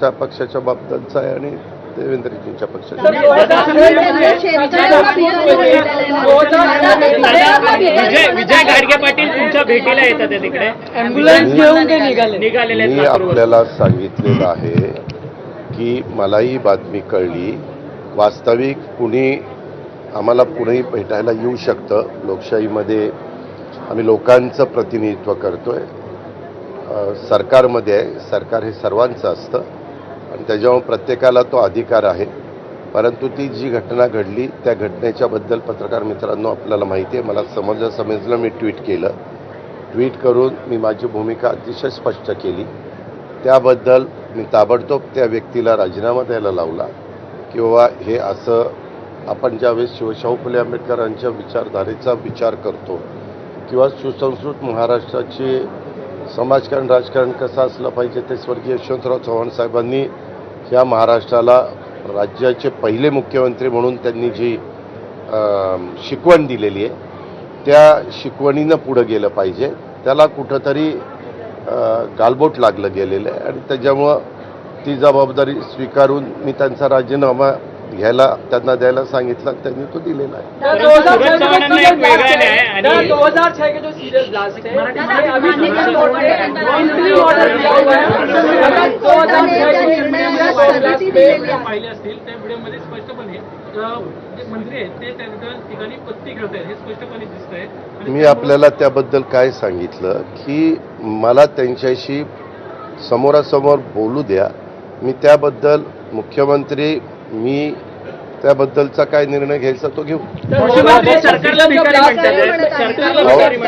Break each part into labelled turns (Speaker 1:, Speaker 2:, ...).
Speaker 1: त्या पक्षाच्या बाबतीतचा आहे आणि देवेंद्रजींच्या पक्षाच्या
Speaker 2: विजय विजय गाडगे पाटील तुमच्या भेटीला येतात आहे तिकडे
Speaker 3: ॲम्ब्युलन्स घेऊन ते निघाले
Speaker 2: निघालेले आहेत
Speaker 1: मी. आपल्याला सांगितलेलं आहे की मलाही बातमी कळली वास्तविक कुणी आम्हाला कुणीही भेटायला येऊ शकतं लोकशाहीमध्ये आम्ही लोकांचं प्रतिनिधित्व करतोय सरकारमध्ये आहे सरकार हे सर्वांचं असतं आणि त्याच्यामुळे प्रत्येकाला तो अधिकार आहे. परंतु ती जी घटना घडली त्या घटनेच्याबद्दल पत्रकार मित्रांनो आपल्याला माहिती आहे. मला समजलं समजलं मी ट्विट केलं. ट्विट करून मी माझी भूमिका अतिशय स्पष्ट केली. त्याबद्दल मी ताबडतोब त्या व्यक्तीला राजीनामा द्यायला लावला. किंवा हे असं आपण ज्यावेळेस शिवशाहू फुले आंबेडकरांच्या विचारधारेचा विचार करतो किंवा सुसंस्कृत महाराष्ट्राची समाजकारण राजकारण कसं असलं पाहिजे ते स्वर्गीय यशवंतराव चव्हाण साहेबांनी ह्या महाराष्ट्राला राज्याचे पहिले मुख्यमंत्री म्हणून त्यांनी जी शिकवण दिलेली आहे त्या शिकवणीनं पुढं गेलं पाहिजे. त्याला कुठंतरी गालबोट लागलं गेलेलं आहे आणि त्याच्यामुळं ती जबाबदारी स्वीकारून मी त्यांचा राजीनामा घ्यायला त्यांना द्यायला सांगितलं त्यांनी तो दिलेला आहे.
Speaker 4: पाहिले असतील त्या व्हिडिओमध्ये स्पष्टपणे जे मंत्री आहेत ते त्या ठिकाणी पत्ती आहेत हे स्पष्टपणे दिसत आहे
Speaker 1: मी आपल्याला त्याबद्दल काय सांगितलं की मला त्यांच्याशी समोरासमोर बोलू द्या. मी त्याबद्दल मुख्यमंत्री मी त्याबद्दलचा काय निर्णय घ्यायचा तो घेऊ.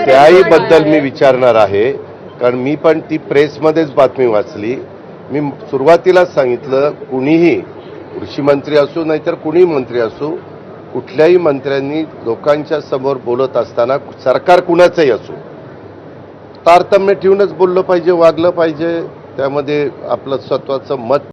Speaker 1: त्याही बद्दल मी विचारणार आहे कारण मी पण ती प्रेसमध्येच बातमी वाचली. मी सुरुवातीलाच सांगितलं कुणीही कृषी मंत्री असो नाहीतर कुणीही मंत्री असो कुठल्याही मंत्र्यांनी लोकांच्या समोर बोलत असताना सरकार कुणाचंही असो तारतम्य ठेवूनच बोललं पाहिजे वागलं पाहिजे त्यामध्ये आपलं स्वतःचं मत